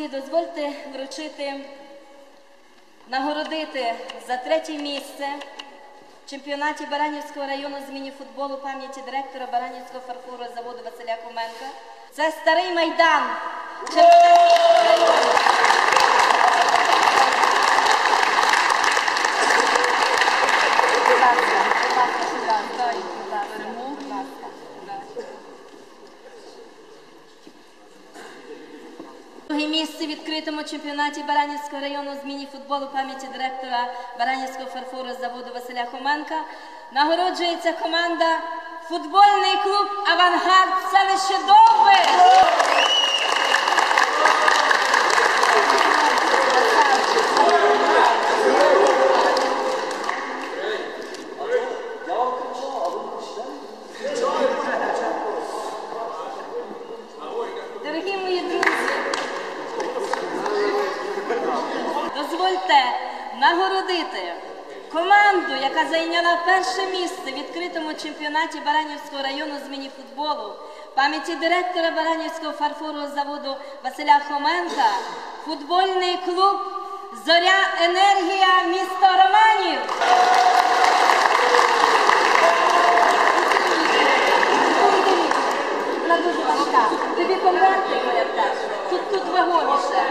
Друзі, дозвольте вручити, нагородити за третє місце в чемпіонаті Баранівського району з міні-футболу пам'яті директора Баранівського фарфорового заводу Василя Коменка. Це старий майдан. Чемпіонат Друге місце в відкритому чемпіонаті Баранівського району з міні-футболу пам'яті директора Баранівського фарфору заводу Василя Хоменка нагороджується команда футбольний клуб Авангард селище Довбиш. Дорогі мої друзі, дозвольте нагородити команду, яка зайняла перше місце в відкритому чемпіонаті Баранівського району з міні-футболу пам'яті директора Баранівського фарфорового заводу Василя Хоменка, футбольний клуб Зоря Енергія місто Романів. Тобі конверти моя Тут тут вагоміше.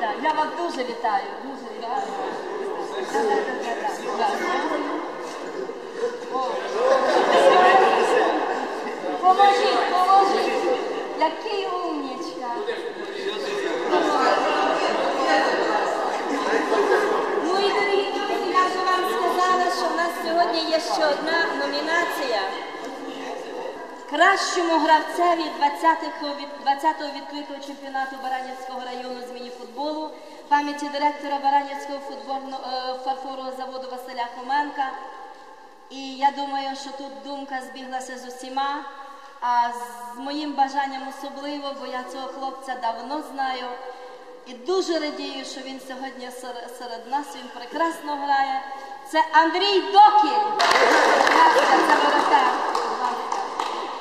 Да, я вас дуже вітаю. Поможіть, поможіть. Який умнічка. Ну і дорогі я вже вам сказала, що в нас сьогодні є ще одна номінація. Кращому гравцеві 20-го 20-го відкритого чемпіонату Баранівського району з міні-футболу пам'яті директора Баранівського футбольного е, фарфорового заводу Василя Хоменка. І я думаю, що тут думка збіглася з усіма, а з моїм бажанням особливо, бо я цього хлопця давно знаю. І дуже радію, що він сьогодні серед нас, він прекрасно грає. Це Андрій Докіль.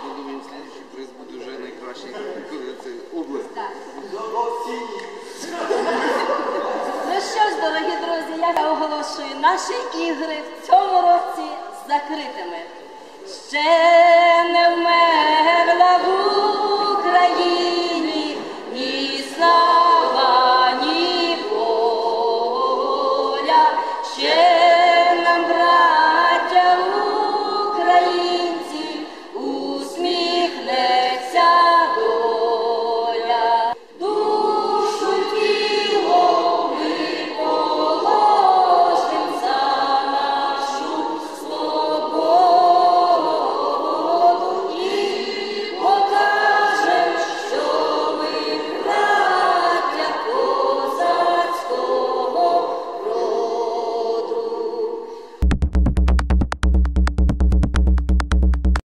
Я думаю, следующий приз буде вже найкращий це область. Так. Ну що ж, дорогі друзі, я оголошую наші ігри в цьому році закритими. Ще